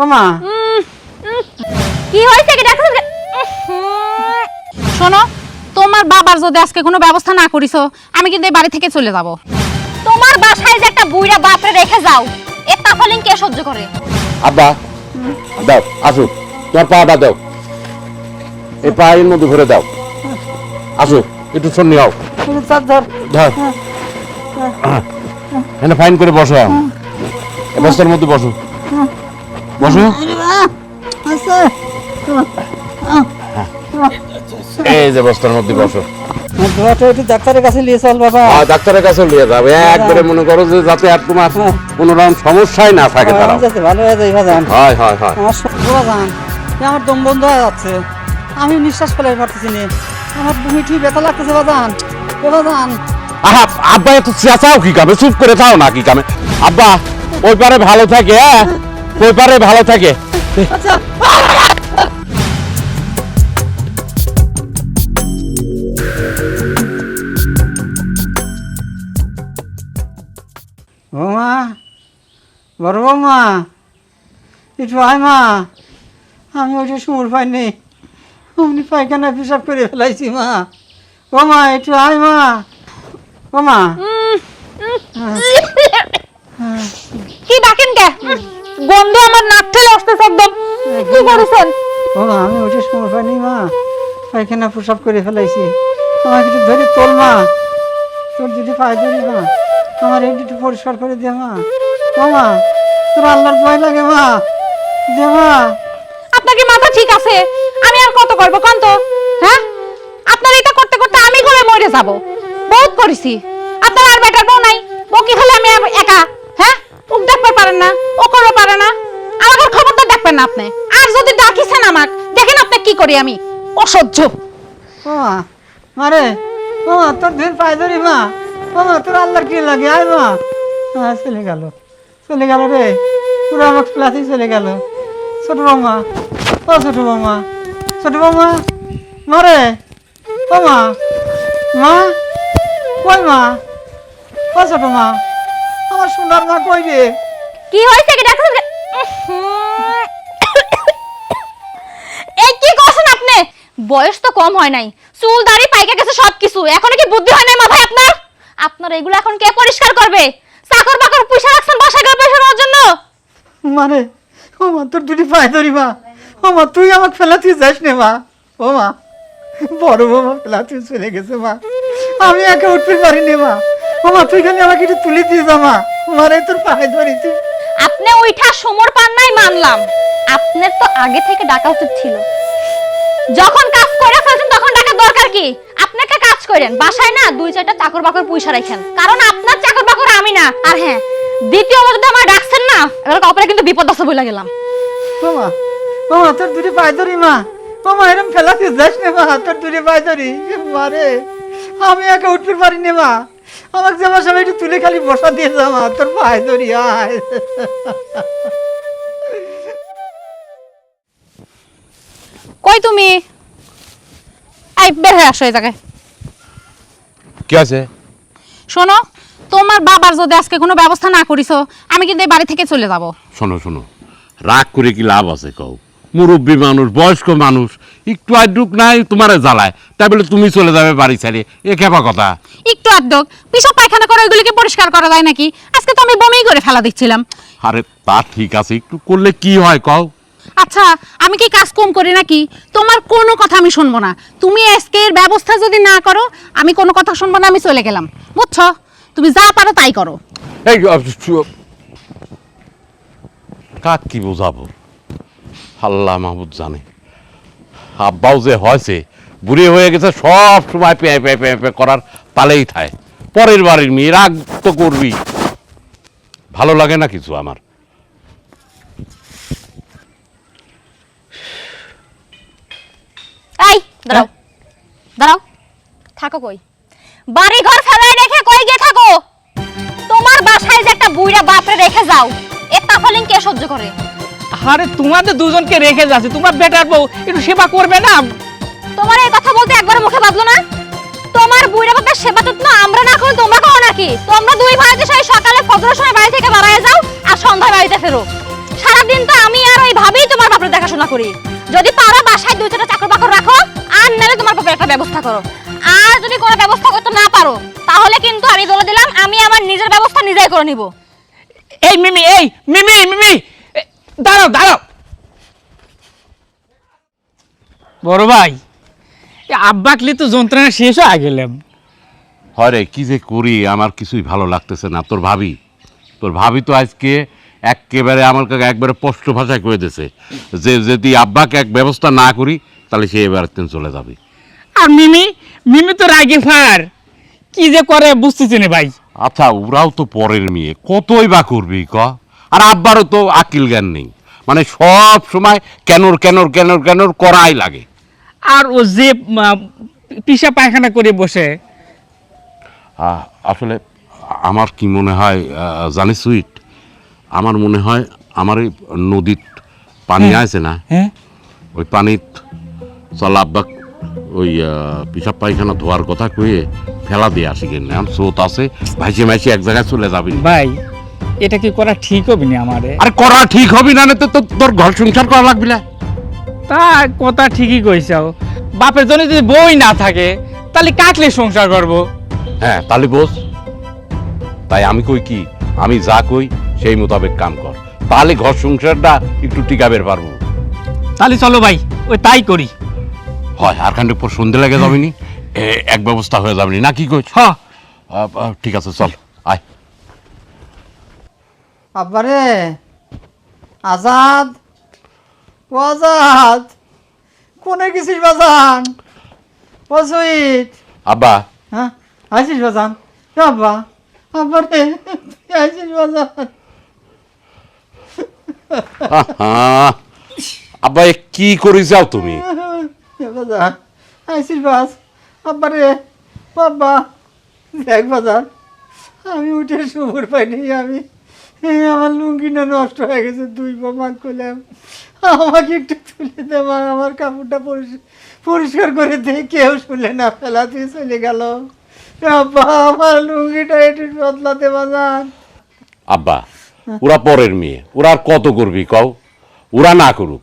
ও মা কি হয়েছে কি ডাক্তার শোনো তোমার বাবার যদি আজকে কোনো ব্যবস্থা না করিছো আমি কিন্তু এই বাড়ি থেকে চলে যাব। তোমার বাসায় যে একটা বুইড়া বাপরে রেখে যাও এ তাফালিং কে সহ্য করে? আব্বা দাও আসো। তোমার পাটা দাও। এই পায়ের মধ্যে ভরে দাও। আসো একটু হও। তুমি ধর ধর এখানে ফাইন করে বসো এই বস্তার মধ্যে বসো। বসো। এই যে বস্তার মধ্যে বসো। ডাক্তারের কাছে নিয়ে চল বাবা। আর ডাক্তারের কাছে নিয়ে যাবে একবারে মনে করো যে যাতে আর তোমার কোনো রকম সমস্যাই না থাকে তারা ভালো হয়ে যায় বাজান হয় হয় হয়। আমার দম বন্ধ হয়ে যাচ্ছে। আমি নিঃশ্বাস ফেলে পারতেছি না। আমার বুমি ঠিক ব্যথা লাগতেছে বাজান বাজান আহা আব্বা এত চেঁচাও কি কামে? চুপ করে থাও না কি কামে? আব্বা ওই পারে ভালো থাকে হ্যাঁ? ওই পারে ভালো থাকে। আচ্ছা। বৌমা বড় বৌমা একটু আয় মা। আমি সুমুর পাইনি অমনি পায়খানা পেশাব করে ফেলাইছি মা। ও মা একটু আয় মা। ও মা কি ডাকেন কে? গন্ধ আমার নাক ঠেলে আসতেছে একদম। কি করেছেন? ও মা আমি ওইটা সুমুর পাইনি মা। পায়খানা পেশাব করে ফেলাইছি। আমাকে একটু ধরে তোল মা। তোর দুটি পায়ে ধরি মা আমার এই দুটো পরিষ্কার করে দে মা। ও মা তোর আল্লাহর ভয় লাগে মা। দে মা। আপনাকে মাথা ঠিক আছে? আমি আর কত করব কোন তো? হ্যাঁ? আপনার এটা করতে করতে আমি করে মরে যাব। বহুত করেছি। আপনার আর বেটার বউ নাই। ও কি হলে আমি একা? হ্যাঁ? ও দেখতে পারেন না, ও করতে পারে না। আমাকে আর খবর তো দেখবেন না আপনি। আর যদি ডাকিছেন আমাক, দেখেন আপনি কি করি আমি। অসহ্য। ও মারে ও, তোর ধীর পায়ে ধরি মা। ও, তোর আল্লাহর কি লাগে? আয় মা। হ্যাঁ চলে গেল। চলে গেল রে। পুরো আমার ক্লাসেই চলে গেল। ছোট বৌমা। ও, ছোট বৌমা। ছোট বৌমা মারে ও, মা। মা? কই মা? ও, ছোট মা। আমার সোনার মা কই রে? কি হয়েছে কি ডাক্তার এই কি করছেন আপনি? বয়স তো কম হয় নাই। চুল দাড়ি পাইকা গেছে সবকিছু। এখনও কি বুদ্ধি হয় নাই মাথায় আপনার? আপনার এগুলো এখন কে পরিষ্কার করবে? চাকর বাকর পয়সা রাখছেন বাসায় করে পয়সা জন্য? মানে ও মা তোর দুটি পায়ে ধরি মা। ও মা তুই আমাকে ফেলাতে যাস নে মা। ও মা বড় বাবা ফেলাতে চলে গেছে মা। আমি একে উঠতে পারিনি মা। ও মা তুই খালি আমাকে একটু তুলে দিয়ে যা মা। মারে তোর পায়ে ধরি তুই। আপনি ওইটা সমর পান নাই মানলাম। আপনার তো আগে থেকে ডাকা উচিত ছিল। যখন কাজ করে ফেলছেন তখন ডাকার দরকার কি? আপনাকে কাজ করেন বাসায় না দুই চারটা চাকর বাকর পয়সা রাখেন। কারণ আপনার চাকর বাকর আমি না। আর হ্যাঁ দ্বিতীয় যদি আমার ডাকছেন না। এবার কপালে কিন্তু বিপদ আছে বলে গেলাম। ও মা ও মা তোর দুটি পায়ে ধরি মা। ও মা এরম ফেলাতে যাস নে মা। তোর দুটি পায়ে ধরি। মারে আমি একে উঠতে পারিনি মা। আমাকে যেমন সবাই একটু তুলে খালি বসা দিয়ে যা মা তোর পায়ে ধরি আয়। কই তুমি? আই বের হয়ে আসো এই জায়গায়। কি আছে? শোনো তোমার বাবার যদি আজকে কোনো ব্যবস্থা না করিছো আমি কিন্তু এই বাড়ি থেকে চলে যাব। শোনো শোনো রাগ করে কি লাভ আছে কও? মুরব্বী মানুষ বয়স্ক মানুষ একটু আড্ডুক নাই তোমারে জ্বালায়। তাই বলে তুমি চলে যাবে বাড়ি ছাড়িয়ে এ কেবা কথা? একটু আদ্যক পিসব পায়খানা করে ওইগুলিকে পরিষ্কার করা যায় নাকি? আজকে তো আমি বমি করে ফেলা দিচ্ছিলাম। আরে তা ঠিক আছে একটু করলে কি হয় কও? আচ্ছা আমি কি কাজ কম করি নাকি? তোমার কোনো কথা আমি শুনব না। তুমি আজকে এর ব্যবস্থা যদি না করো আমি কোনো কথা শুনব না আমি চলে গেলাম। বুঝছ? তুমি যা পারো তাই করো। এই কাক কি বোঝাবো? আল্লাহ মাহবুদ জানে। আব্বাও যে হয়েছে বুড়ি হয়ে গেছে সব সময় পেয়ে পেয়ে পেয়ে পেয়ে করার তালেই থায় পরের বাড়ির মেয়ে রাগ তো করবি ভালো লাগে না কিছু আমার। এই দাঁড়াও। দাঁড়াও। থাকো কই? বাড়ি ঘর ফেলায় রেখে কই গিয়ে থাকো? তোমার বাসায় যে একটা বুইড়া বাপরে রেখে যাও এ তাফালিং কে সহ্য করে। আরে তোমাদের দুজনকে রেখে যাচ্ছে তোমার বেটার বউ একটু সেবা করবে না? তোমার এই কথা বলতে একবার মুখে বাঁধলো না? তোমার বুইড়া বাপের সেবা যত্ন আমরা না করি তোমরা করো নাকি? তোমরা দুই ভাই সেই সকালে ফজরের সময় বাড়ি থেকে বেড়ায় যাও আর সন্ধ্যায় বাড়িতে ফেরো। সারাদিন তো আমি আর ওই করে দেখাশোনা করি। যদি পারো বাসায় দুই চারটা চাকর বাকর রাখো আর নাহলে তোমার পক্ষে একটা ব্যবস্থা করো। আর যদি কোনো ব্যবস্থা করতে না পারো তাহলে কিন্তু আমি বলে দিলাম আমি আমার নিজের ব্যবস্থা নিজেই করে নিব। এই মিমি এই মিমি মিমি! দাঁড়াও দাঁড়াও। বড় ভাই এ আব্বাকলি তো যন্ত্রণা শেষ হয়ে গেলাম। হয় রে কি যে করি আমার কিছুই ভালো লাগতেছে না। তোর ভাবি তোর ভাবি তো আজকে একেবারে আমার কাছে একবারে স্পষ্ট ভাষায় কয়ে দিয়েছে যে যদি আব্বাকে এক ব্যবস্থা না করি তাহলে সে এবার চলে যাবে। আর মিমি মিমি তো রাগে ফার। কি যে করে বুঝতেছি না ভাই। আচ্ছা ওরাও তো পরের মেয়ে কতই বা করবি ক? আর আব্বারও তো আকিল জ্ঞান নেই। মানে সব সময় কেনর কেনর কেনর কেনর করাই লাগে। আর ও যে পিসা পায়খানা করে বসে। আসলে আমার কি মনে হয় জানিস সুইট? আমার মনে হয় আমার এই নদীর পানি আছে না। হ্যাঁ। ওই পানিত চল আব্বা ওই পিসাব পায়খানা ধোয়ার কথা কয়ে ফেলা দিয়ে আসি কেন? স্রোত আছে ভাইসে ভাইসে এক জায়গায় চলে যাবি। ভাই এটা কি করা ঠিক হবে না আমারে? আরে করা ঠিক হবি না তো তোর ঘর সংসার করা লাগবি না। তা কথা ঠিকই কইছাও বাপের জন্য যদি বই না থাকে তাহলে কাটলে সংসার করব? হ্যাঁ তাহলে বস তাই আমি কই কি? আমি যা কই সেই মোতাবেক কাম কর। তাহলে ঘর সংসারটা একটু টিকাবের পারব। তাহলে চলো ভাই ওই তাই করি। হয় আর খান্ডে পর সন্ধে লেগে যাবিনি এ- এক ব্যবস্থা হয়ে যাবিনি না। কি কইছ? হ। আহ, আহ, ঠিক আছে চল আয়। আব্বারে আজাদ ও আজাদ কোনে গেছিস বাজান? ও সুইট। আব্বা। হ্যাঁ আইসিস বাজান? আব্বা আব্বারে তুই আইসিস বাজান আব্বা কি করে যাও তুমি? বাজান আইসিস বাস আব্বারে বাবা দেখ বাজান আমি উঠে সুবর পাইনি আমি। আমার লুঙ্গিটা নষ্ট হয়ে গেছে, দুই প্রমাণ করলাম। আমাকে একটু তুলে দেওয়া আমার কাপড়টা পরিষ্কার করে দিয়ে কেউ শুনলে না, ফেলা দিয়ে চলে গেল। আব্বা, আমার লুঙ্গিটা একটু বদলাতে বাজান। আব্বা, ওরা পরের মেয়ে, ওরা আর কত করবি কও? ওরা না করুক,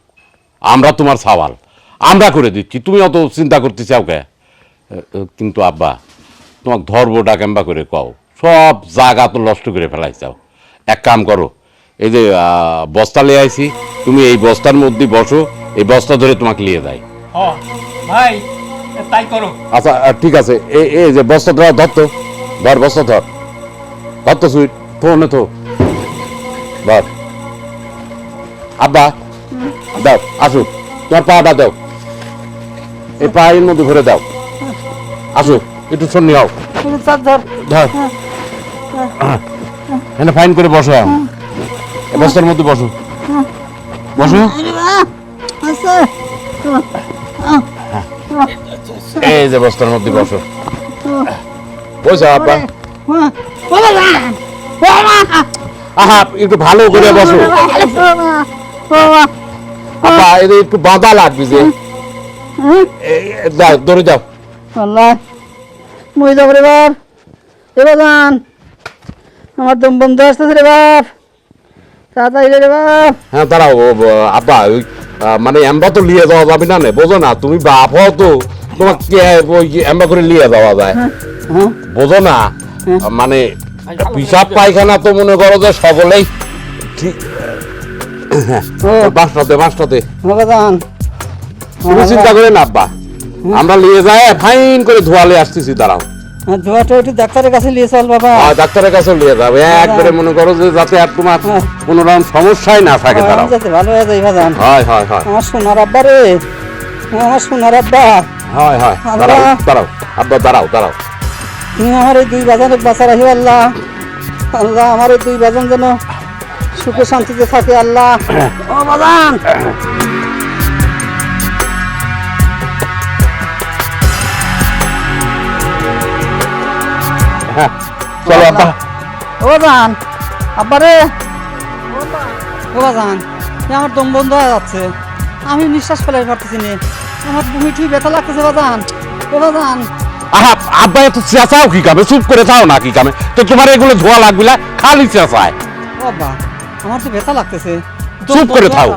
আমরা তোমার সাওয়াল, আমরা করে দিচ্ছি, তুমি অত চিন্তা করতে চাও কে কিন্তু আব্বা তোমার ধর্মটা কেম্বা করে কও? সব জায়গা তো নষ্ট করে ফেলাই চাও এক কাম করো এই যে আহ, বস্তা লিয়ে আইছি তুমি এই বস্তার মধ্যে বসো এই বস্তা ধরে তোমাকে নিয়ে দেয়। হ ভাই তাই করো। আচ্ছা ঠিক আছে এই এই যে বস্তা ধর ধর তো ধর বস্তা ধর ধর তো সুইট তো নে তো ধর। আব্বা দাও আসো তোমার পাটা দাও এই পায়ের মধ্যে ভরে দাও। আসো একটু সন্নি হও। ধর ধর। এখানে ফাইন করে বসো এই বস্তার মধ্যে বসো। বসো। এই যে বস্তার মধ্যে বসো। বসো আব্বা আহা, একটু ভালো করে বসো। আব্বা এদের একটু বাঁধা লাগবে যে। দাও, ধরে যাও। আল্লাহ মই যাব এবার যান। আমার দম বন্ধ আসতেছে রে বাপ। তাড়াতাড়ি রে বাপ। হ্যাঁ দাঁড়াও আব্বা ওই মানে এম্বা তো লিয়ে যাওয়া যাবে না বোঝো না তুমি বাপ হও তো কি ওই এম্বা করে লিয়ে যাওয়া যায়? হ্যাঁ বোঝো না মানে পিসাব পায়খানা তো মনে করো যে সকলেই ঠিক বাসটাতে বাসটাতে। তুমি চিন্তা করে না আব্বা আমরা নিয়ে যাই ফাইন করে ধোয়ালে আসতেছি দাঁড়াও। ধোয়াটা একটু ডাক্তারের কাছে নিয়ে চল বাবা। আর ডাক্তারের কাছে নিয়ে যাবে একবারে মনে করো যে যাতে আর তোমার হ্যাঁ। কোনো রকম সমস্যাই না থাকে দাঁড়াও। যাতে ভালো হয়ে হয় হয় হয়। আমার সোনার আব্বা রে। আমার সোনার আব্বা। হয় হয়। আল্লাহ। দাঁড়াও দাঁড়াও। আব্বা দাঁড়াও দাঁড়াও। তুমি আমার এই দুই বাজানের বাঁচা রাখি আল্লাহ। আল্লাহ আমার এই দুই বাজান যেন সুখে শান্তিতে থাকে আল্লাহ। ও বাজান। চলো আব্বা। ও বাজান আব্বা রে। ও বাজান এ আমার দম বন্ধ হয়ে যাচ্ছে। আমি নিঃশ্বাস ফেলাই পারতেছি না। আমার বুমি ঠিক ব্যথা লাগতেছে বাজান ও বাজান আহা আব্বা এত চেঁচাও কি কামে? চুপ করে থাও না কি কামে? তো তোমার এগুলো ধোয়া লাগবে না? খালি চেঁচায় বাবা আমার তো ব্যথা লাগতেছে। চুপ করে হয়ে থাও।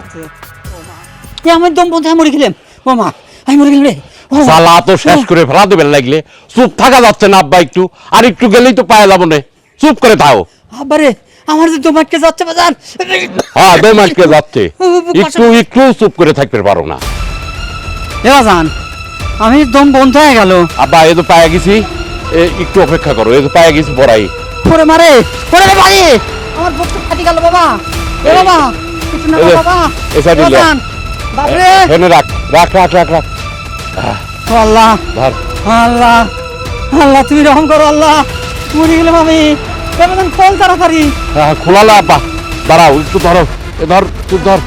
আমার দম বন্ধ মরে গেলাম। ও মা আমি মরে গেলাম রে। জ্বালা তো শেষ করে ফেলা দেবেন লাগলে। চুপ থাকা যাচ্ছে না আব্বা একটু। আর একটু গেলেই তো পায়ে যাব না। চুপ করে থাও। আবারে আমার যে দম আটকে যাচ্ছে বাজান হ্যাঁ দই মাসকে যাচ্ছে একটু একটু চুপ করে থাকতে পারো না। এ বাজান আমি দম বন্ধ হয়ে গেল। আব্বা এই তো পায়ে গেছি। এ, একটু অপেক্ষা করো। এই তো পায়ে গেছি বড়াই পরে মারে পরে রে ভাই আমার বুক তো ফাটি গেল বাবা। এ বাবা কিছু না বাবা। এ লে। বাজান বাপরে। রাখ। রাখ রাখ রাখ রাখ। আল্লাহ। আল্লাহ। আল্লাহ তুমি রহম করো আল্লাহ। মরে গেলাম আমি। এবার খোল তাড়াতাড়ি। হ্যাঁ, খোলালা আব্বা। দাঁড়াও একটু ধরো। এ ধর তুই ধর।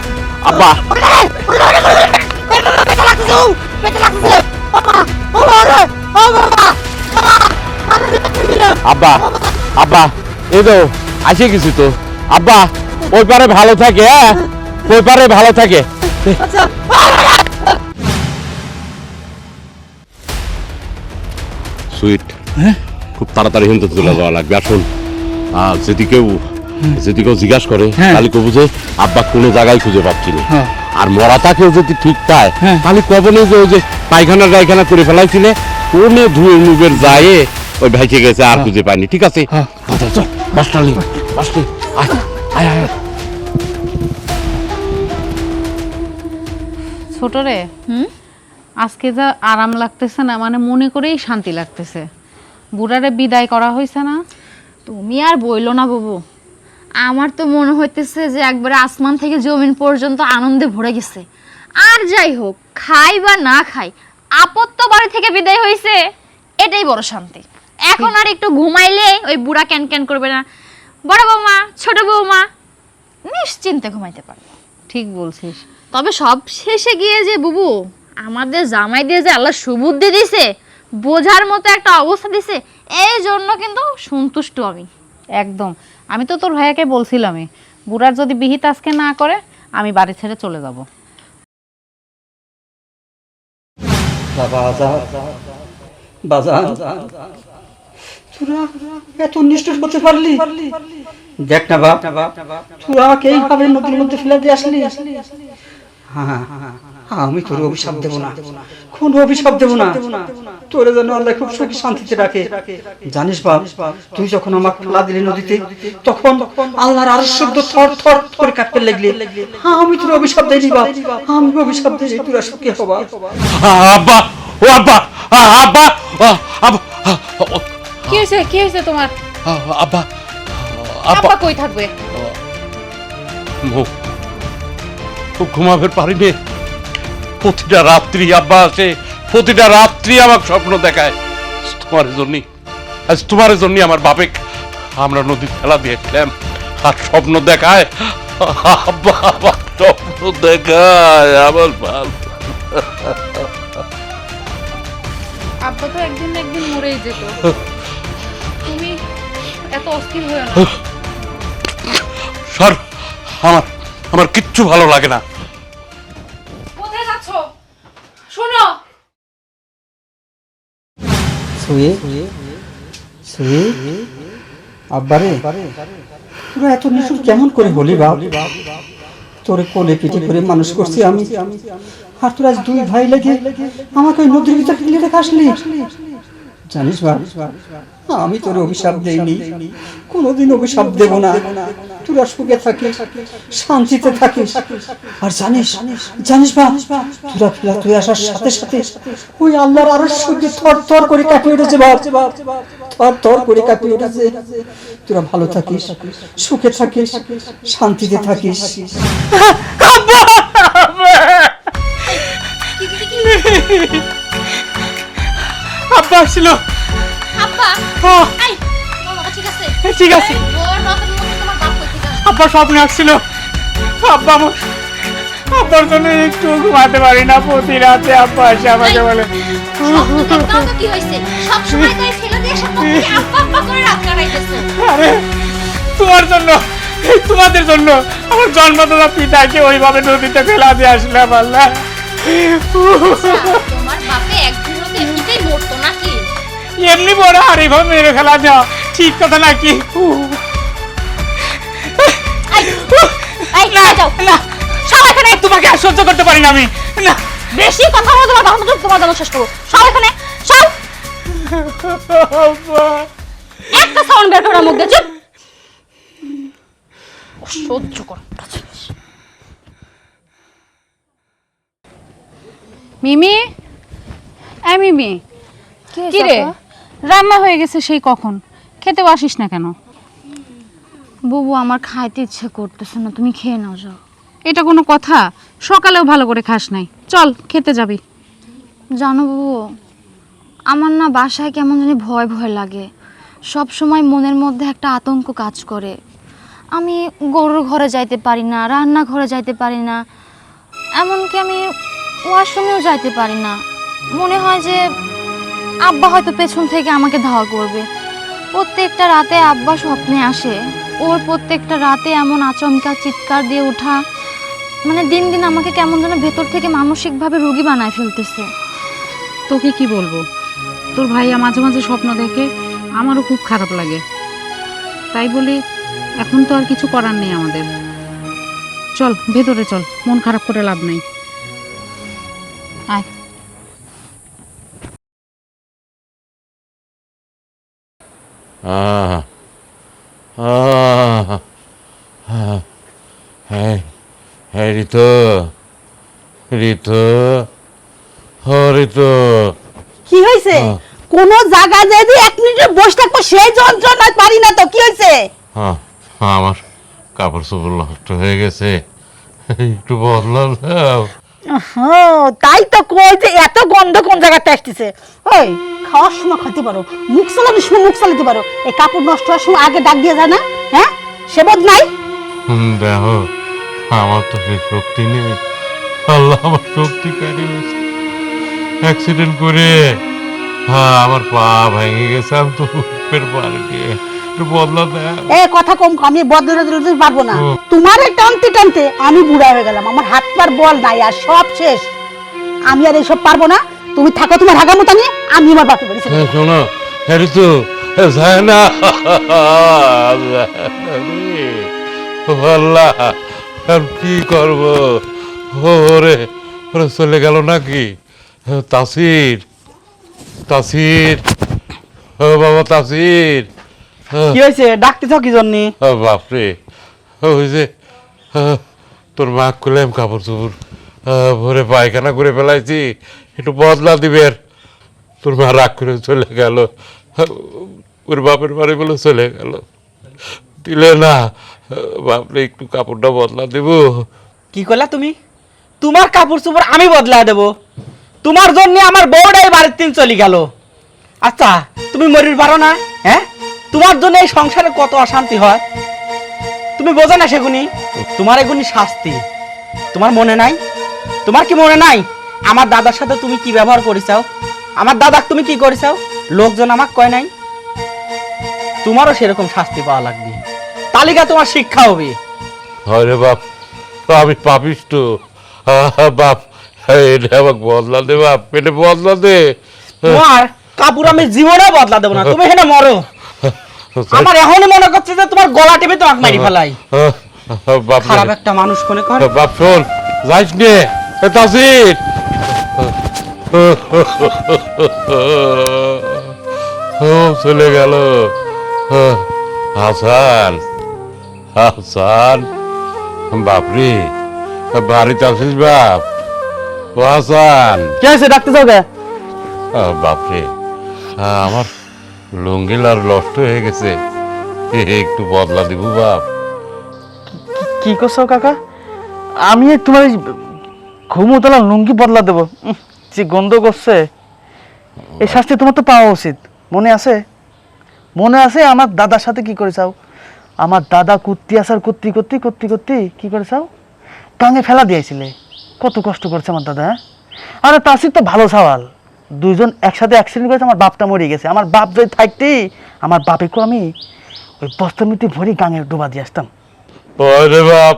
আব্বা। আব্বা আব্বা। এই তো আসে গেছি তো। আব্বা ওই পারে ভালো থাকে হ্যাঁ? ওই পারে ভালো থাকে। সুইট হ্যাঁ খুব তাড়াতাড়ি হিন্দু চলে যাওয়া লাগবে আসুন আর যদি কেউ যদি কেউ জিজ্ঞাসা করে হ্যাঁ। তাহলে কবু যে আব্বা কোনো জায়গায় খুঁজে পাচ্ছি না হ্যাঁ। আর মরাটাকেও যদি ঠিক পায় হ্যাঁ। তাহলে কবনে যে ওই যে পায়খানা গায়খানা করে ফেলাইছিলে কোনে ধুয়ে মুগের যায় ওই ভাইকে গেছে আর খুঁজে পায়নি ঠিক আছে হ্যাঁ। চল, চল, বাসটা নে, বাসটা নে। আয়, আয়, আয়, আয়। ছোট রে আজকে যা আরাম লাগতেছে না মানে মনে করেই শান্তি লাগতেছে। বুড়ারে বিদায় করা হয়েছে না? তুমি আর বইলো না বাবু। আমার তো মনে হইতেছে যে একবারে আসমান থেকে জমিন পর্যন্ত আনন্দে ভরে গেছে। আর যাই হোক খাই বা না খাই আপত্ত বাড়ি থেকে বিদায় হয়েছে এটাই বড় শান্তি। এখন আর একটু ঘুমাইলে ওই বুড়া ক্যান ক্যান করবে না। বড় বৌমা ছোট বৌমা নিশ্চিন্তে ঘুমাইতে পারবে। ঠিক বলছিস। তবে সব শেষে গিয়ে যে বুবু আমাদের জামাই দিয়ে যে আল্লাহ সুবুদ্ধি দিছে বোঝার মতো একটা অবস্থা দিছে এই জন্য কিন্তু সন্তুষ্ট আমি। একদম। আমি তো তোর ভাইয়াকে বলছিলামই বুড়ার যদি বিহিত আজকে না করে আমি বাড়ি ছেড়ে চলে যাব। বাজান তোরা এত নিষ্ঠুর করতে পারলি? দেখ না বাপ তোরা আমাকে এইভাবে নদীর মধ্যে ফেলে দিয়ে আসলি? হ্যাঁ হ্যাঁ, আমি তোর অভিশাপ দেব না। কোন অভিশাপ দেব না। তোরে যেন আল্লাহ খুব সুখী শান্তিতে রাখে। জানিস বাপ তুই যখন আমাকে ফেলা দিলি নদীতে তখন আল্লাহর আরও শব্দ থর থর করে কাঁপতে লাগলি। হ্যাঁ আমি তোর অভিশাপ দেইনি বাপ। আমি অভিশাপ দিই তোরা সুখী হবা আব্বা ও আব্বা আব্বা আব্বা কি হয়েছে? কি হয়েছে তোমার? আব্বা আব্বা। কই থাকবে? মুখ খুব ঘুমাবের পারি নে প্রতিটা রাত্রি আব্বা আসে প্রতিটা রাত্রি আমার স্বপ্ন দেখায়। তোমার জন্য আজ তোমার জন্য আমার বাপে আমরা নদী খেলা দিয়েছিলাম। আর স্বপ্ন দেখায় আব্বা আমার স্বপ্ন দেখায় আমার বাপ। আব্বা তো একদিন একদিন মরেই যেত। তুমি এত অস্থির হয়ে না। সর আমার আমার কিচ্ছু ভালো লাগে না। শুয়ে শুয়ে, আব্বারে, তোরা এত নিশুর কেমন করে হলি বাপ? তোরে কোলে পিঠে করে মানুষ করছি আমি। আর তোর আজ দুই ভাই লেগে আমাকে ওই নদীর ভিতরে ফেলে রেখে আসলি? জানিস বাপ আমি তোর অভিশাপ দেইনি। কোনোদিন অভিশাপ দেব না। তোরা সুখে থাকিস শান্তিতে থাকিস। আর জানিস জানিস বাপ তোরা ফেলা তুই আসার সাথে সাথে ওই আল্লাহর আরও সুখে থর থর করে কাঁপিয়ে উঠেছে বাপ। থর থর করে কাঁপিয়ে উঠেছে। তোরা ভালো থাকিস সুখে থাকিস শান্তিতে থাকিস। আব্বা! আসছিল। আব্বা? আহ, এই বাবা ঠিক আছে। ঠিক আছে। এই, ভোর রাতের তোমার বাপ কই থেকে আব্বা স্বপ্নে আসছিল। আব্বা আমার আব্বার জন্য একটু ঘুমাতে পারি না প্রতি রাতে আব্বা আসে আমাকে বলে কি সব সময় দিয়ে আব্বা আব্বা করে রাত কাটাইতেছো। আরে তোমার জন্য তোমাদের জন্য আমার জন্মদাতা পিতাকে ওইভাবে নদীতে ফেলা দিয়ে আসলাম আল্লাহ এমনি বড় আর এইভাবে মেরে ফেলা দেওয়া ঠিক কথা নাকি? না তোমাকে আর সহ্য করতে পারি না আমি। না। বেশি কথা বলে তোমার বাবা তোমার জন্য শেষ করব। সব এখানে সব একটা সাউন্ড বের করার মুখ দিয়ে চুপ। সহ্য কর মিমি? এই মিমি কি রে? রান্না হয়ে গেছে সেই কখন। খেতেও আসিস না কেন? বুবু আমার খাইতে ইচ্ছে করতেছে না। তুমি খেয়ে নাও যাও। এটা কোনো কথা? সকালেও ভালো করে খাস নাই। চল খেতে যাবি। জানো বাবু আমার না বাসায় কেমন জানি ভয় ভয় লাগে। সব সময় মনের মধ্যে একটা আতঙ্ক কাজ করে। আমি গরুর ঘরে যাইতে পারি না রান্না ঘরে যাইতে পারি না। এমনকি আমি ওয়াশরুমেও যাইতে পারি না। মনে হয় যে আব্বা হয়তো পেছন থেকে আমাকে ধাওয়া করবে। প্রত্যেকটা রাতে আব্বা স্বপ্নে আসে। ওর প্রত্যেকটা রাতে এমন আচমকা চিৎকার দিয়ে ওঠা মানে দিন দিন আমাকে কেমন যেন ভেতর থেকে মানসিকভাবে রোগী বানায় ফেলতেছে। তোকে কি বলব? তোর ভাইয়া মাঝে মাঝে স্বপ্ন দেখে আমারও খুব খারাপ লাগে। তাই বলি এখন তো আর কিছু করার নেই আমাদের। চল ভেতরে চল মন খারাপ করে লাভ নেই। আয়। আহ, আহ, আহ, হ্যাঁ হ্যাঁ ঋতু ঋতু ও ঋতু। কি হয়েছে হ্যাঁ। কোন জায়গা যদি এক মিনিটে বসে থাকব সেই যন্ত্রণা পারি না তো কি হয়েছে হ্যাঁ আমার কাপড় চোপড় নষ্ট হয়ে গেছে। একটু বদলাও। হ্যাঁ, তাই তো কই যে এত গন্ধ কোন জায়গাতে আসতেছে? ওই খাওয়ার সময় খেতে পারো, মুখ চালানোর সময় মুখ চালাতে পারো। এই কাপড় নষ্ট হওয়ার সময় আগে ডাক দিয়ে যায় না? হ্যাঁ? সে বোধ নাই? দেখো, আমার তো সে শক্তি নেই। আল্লাহ আমার শক্তি কারি অ্যাক্সিডেন্ট করে হ্যাঁ আমার পা ভেঙে গেছে, আমি তো একটু বদলা এ কথা কম আমি বদলে দিতে পারব না। তোমার টানতে টানতে আমি বুড়া হয়ে গেলাম। আমার হাত পার বল নাই আর সব শেষ। আমি আর এইসব পারব না। তুমি থাকো তোমার হাগা মতো নিয়ে আমি আমার বাপের বাড়ি চলে হ্যাঁ, শোনো হ্যারি তো যায় না আল্লাহ কি করব? ওরে ওরে চলে গেল নাকি? তাসির তাসির। ও বাবা তাসির। কি হয়েছে? ডাকতেছ কি জন্য? ও বাপরে। ওই যে তোর মা খুলে কাপড় চোপড় ভরে পায়খানা করে ফেলাইছি। একটু বদলা দিবের তোর মা রাগ করে চলে গেল। ওর বাপের বাড়ি বলে চলে গেল। দিলে না। বাপরে একটু কাপড়টা বদলা দেব। কি করলা তুমি? তোমার কাপড় চোপড় আমি বদলা দেব। তোমার জন্য আমার বউটাই বাড়ির তিন চলে গেল। আচ্ছা তুমি মরির পারো না হ্যাঁ? তোমার জন্য এই সংসারে কত অশান্তি হয়? তুমি বোঝো না সেগুনি। তোমার এগুনি শাস্তি। তোমার মনে নাই? তোমার কি মনে নাই? আমার দাদার সাথে তুমি কি ব্যবহার করেছাও? আমার দাদাক তুমি কি করেছাও? লোকজন আমাকে কয় নাই? তোমারও সেরকম শাস্তি পাওয়া লাগবে। তালিকা তোমার শিক্ষা হবে। আরে বাপ আমি পাপিষ্ট বাপ এটা আমাকে বদলা দে বাপ এটা বদলা দে। তোমার কাপড় আমি জীবনে বদলা দেবো না। তুমি এখানে মরো। আমার এখনই মনে করছে যে তোমার গলা টিপে তোমাকে মারি ফেলাই। বাপ খারাপ একটা মানুষ কোনে কর। বাপ শোন যাইস নে তাসির ও চলে গেল। হাসান হাসান বাপরে বাড়িতে আসিস বাপ। ও হাসান। কি আছে ডাকতে যাও আহ, বাপরে আমার লুঙ্গিল আর নষ্ট হয়ে গেছে। একটু বদলা দিব বাপ। কি করছ কাকা? আমি তোমার এই ঘুমোতলা লুঙ্গি বদলা দেবো। যে গন্ধ করছে। এই শাস্তি তোমার তো পাওয়া উচিত। মনে আছে? মনে আছে আমার দাদার সাথে কি করে চাও? আমার দাদা কুত্তি আসার কুত্তি কুত্তি কুত্তি কুত্তি কি করে চাও? গাঙে ফেলা দিয়েছিলে। কত কষ্ট করছে আমার দাদা হ্যাঁ? আরে তাসির তো ভালো সওয়াল। দুইজন একসাথে অ্যাক্সিডেন্ট করেছে আমার বাপটা মরে গেছে। আমার বাপ যদি থাকতেই আমার বাপেকে আমি ওই বস্তার মধ্যে ভরি গাঙে ডুবা দিয়ে আসতাম। ওরে বাপ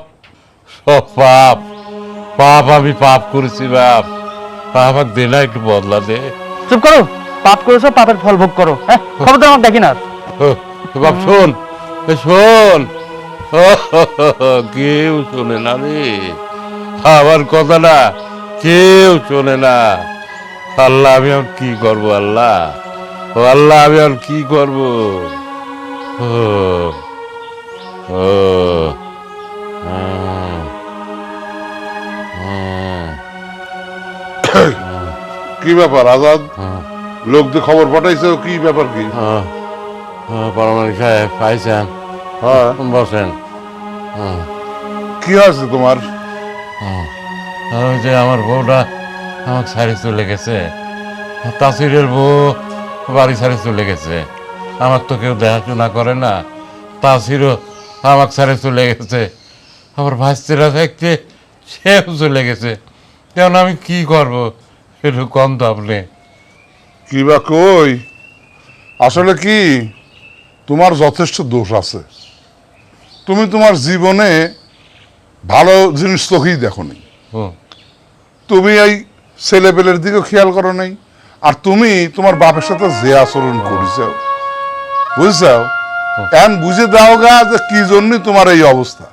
সব পাপ। পাপ আমি পাপ করেছি বাপ। আমাকে দে না একটু বদলা দে। চুপ করো পাপ করেছ পাপের ফল ভোগ করো হ্যাঁ? খবরদার আমাকে দেখি না বাপ শোন শোন। কেউ শোনে না রে। আমার কথাটা কেউ শোনে না। আল্লাহ আমি আর কি করব আল্লাহ? ও আল্লাহ আমি আর কি করব? ও ও কি ব্যাপার আজাদ? আহ, লোকদের খবর পাঠাইছে? কি ব্যাপার কি? আহ, আহ, পারমাণিক সাহেব পাইছেন। হ্যাঁ। বসেন? কি হয়েছে তোমার? ওই যে আমার বউটা আমার ছাড়ি চলে গেছে। তাসিরের বউ বাড়ি ছাড়ি চলে গেছে। আমার তো কেউ দেখাশোনা করে না। তাসিরও আমার ছাড়ে চলে গেছে। আমার ভাস্তিরা থাকতে সেও চলে গেছে। এখন আমি কি করব? একটু কম তো আপনি। কি বা কই? আসলে কি? তোমার যথেষ্ট দোষ আছে। তুমি তোমার জীবনে ভালো জিনিস চোখেই দেখো নি তুমি এই ছেলেপেলের দিকে খেয়াল করো নাই। আর তুমি তোমার বাপের সাথে যে আচরণ করেছ। বুঝছ? এখন বুঝে দাও গা যে কি জন্যই তোমার এই অবস্থা।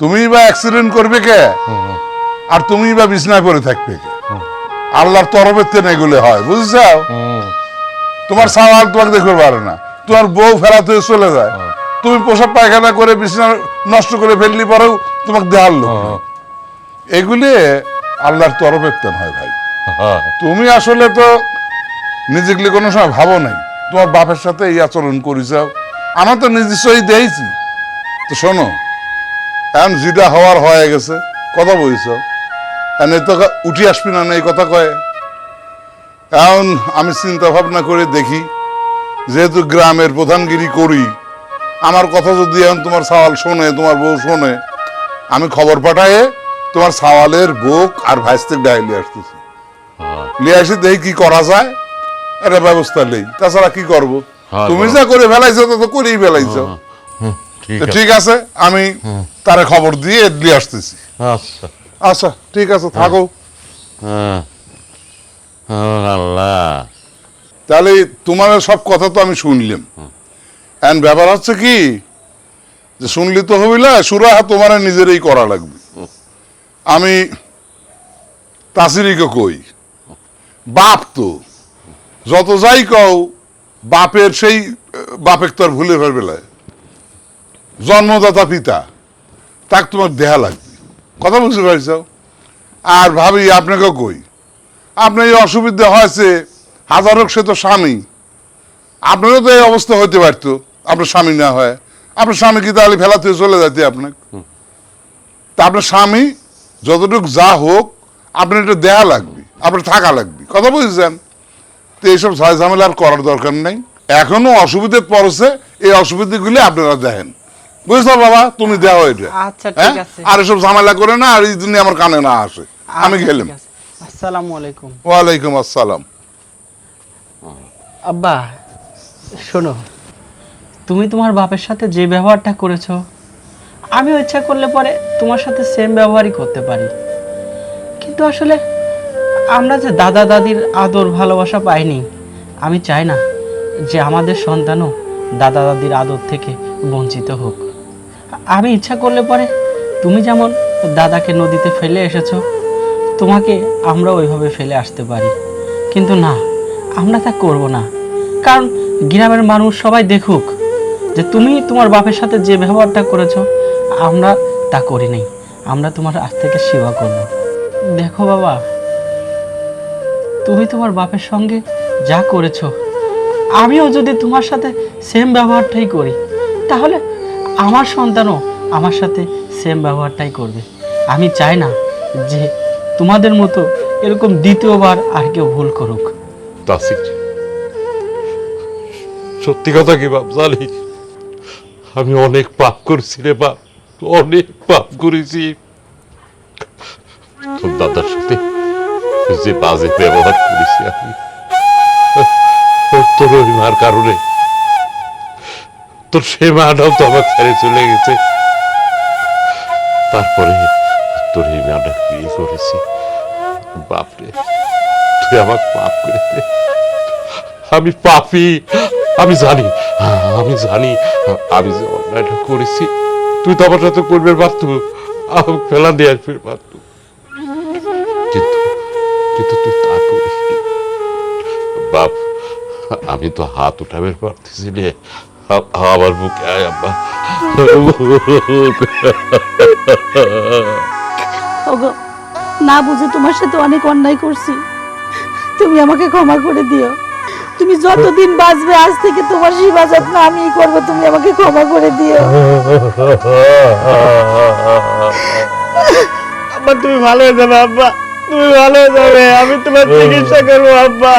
তুমি বা অ্যাক্সিডেন্ট করবে কে? আর তুমি বা বিছনায় পড়ে থাকবে কে? আল্লাহর তরফের তেন এগুলো হয় বুঝছ? তোমার সাওয়াল তোমাকে দেখতে পারে না। তোমার বউ ফেরাতে হয়ে চলে যায়। তুমি পোশাক পায়খানা করে বিছানা নষ্ট করে ফেললি পরেও তোমাকে দেওয়ার লোক এগুলি আল্লাহর তরফের তেন হয় ভাই। হ্যাঁ, তুমি আসলে তো নিজেগুলি কোনো সময় ভাবো নাই। তোমার বাপের সাথে এই আচরণ করিস আমার তো নিজস্বই দিয়েছি তো শোনো এখন যেটা হওয়ার হয়ে গেছে কথা বলছ। এখন তো উঠি আসবি না না এই কথা কয়ে। এখন আমি চিন্তা ভাবনা করে দেখি যেহেতু গ্রামের প্রধানগিরি করি আমার কথা যদি এখন তোমার সওয়াল শোনে তোমার বউ শোনে আমি খবর পাঠায়ে তোমার সাওয়ালের বুক আর ভাইস্তের ডায়েলি আসতেছি। হ্যাঁ। লিয়ে আসি দেখি কি করা যায় একটা ব্যবস্থা নেই। তাছাড়া কি করব? হ্যাঁ, তুমি যা করে ফেলাইছো তা তো করেই ফেলাইছো। ঠিক আছে। আমি তারে খবর দিয়ে দিয়ে আসতেছি। আচ্ছা। আচ্ছা ঠিক আছে থাকো। হ্যাঁ। আল্লাহ। তাহলে তোমার সব কথা তো আমি শুনলাম। এখন ব্যাপার হচ্ছে কি যে শুনলি তো হবিলা সুরা তোমার নিজেরই করা লাগবে। আমি তাসিরিকে কই। বাপ তো। যত যাই কও, বাপের সেই বাপের তো আর ভুলে ফেলবে জন্মদাতা পিতা, তাকে তোমার দেহা লাগবে। কথা বুঝতে পারছ আর ভাবি আপনাকে কই। আপনার এই অসুবিধা হয়েছে হাজার হোক সে তো স্বামী। আপনারও তো এই অবস্থা হতে পারতো, আপনার স্বামী না হয়। আপনার স্বামী কি তাহলে ফেলাতে চলে যাইতে আপনাকে? তা আপনার স্বামী যতটুকু যা হোক আপনার এটা দেয়া লাগবে আপনার থাকা লাগবে। কথা বুঝছেন? তো এইসব ঝয় ঝামেলা আর করার দরকার নেই। এখনও অসুবিধে পড়ছে এই অসুবিধাগুলি আপনারা দেখেন। বুঝছ বাবা? তুমি দেওয়া এটা। আচ্ছা, হ্যাঁ? আর এসব ঝামেলা করে না আর এই জন্য আমার কানে না আসে। আমি আচ্ছা, গেলাম আসসালামু আলাইকুম। ওয়ালাইকুম আসসালাম। আব্বা শোনো। তুমি তোমার বাপের সাথে যে ব্যবহারটা করেছ আমিও ইচ্ছা করলে পরে তোমার সাথে সেম ব্যবহারই করতে পারি। কিন্তু আসলে আমরা যে দাদা দাদির আদর ভালোবাসা পাইনি, আমি চাই না যে আমাদের সন্তানও দাদা দাদির আদর থেকে বঞ্চিত হোক। আমি ইচ্ছা করলে পরে তুমি যেমন দাদাকে নদীতে ফেলে এসেছ, তোমাকে আমরা ওইভাবে ফেলে আসতে পারি। কিন্তু না, আমরা তা করব না। কারণ গ্রামের মানুষ সবাই দেখুক যে তুমি তোমার বাপের সাথে যে ব্যবহারটা করেছ আমরা তা করি নাই। আমরা তোমার আজ থেকে সেবা করব। দেখো বাবা, তুমি তোমার বাপের সঙ্গে যা করেছ, আমিও যদি তোমার সাথে সেম ব্যবহারটাই করি, তাহলে আমার সন্তানও আমার সাথে সেম ব্যবহারটাই করবে। আমি চাই না যে তোমাদের মতো এরকম দ্বিতীয়বার আর কেউ ভুল করুক। সত্যি কথা কি বাপ জানিস আমি অনেক পাপ করছি রে বাপ। অনেক পাপ করেছি। তোর দাদার সাথে যে বাজে ব্যবহার করেছি আমি, তোর কারণে, তোর সে মাটাও তো আমার ছেড়ে চলে গেছে। তারপরে তোর এই মাটা বিয়ে করেছি। বাপরে, তুই আমার পাপ করে আমি পাপি, আমি জানি আমি জানি, আমি যে অন্যায়টা করেছি। তুই তো আমার সাথে করবে পারত ফেলা দিয়ে আসবে পারত কিন্তু তুই তা করিস বাপ আমি তো হাত উঠাবে পারতেছি রে। আমার বুকে আয় আব্বা। ওগো না বুঝে তোমার সাথে অনেক অন্যায় করছি। তুমি আমাকে ক্ষমা করে দিও। তুমি যতদিন বাঁচবে, আজ থেকে তোমার সেবা যত্ন আমি করব, তুমি আমাকে ক্ষমা করে দিও। আব্বা, তুমি ভালো হয়ে যাবে, আব্বা। তুমি ভালো হয়ে যাবে, আমি তোমার চিকিৎসা করব, আব্বা।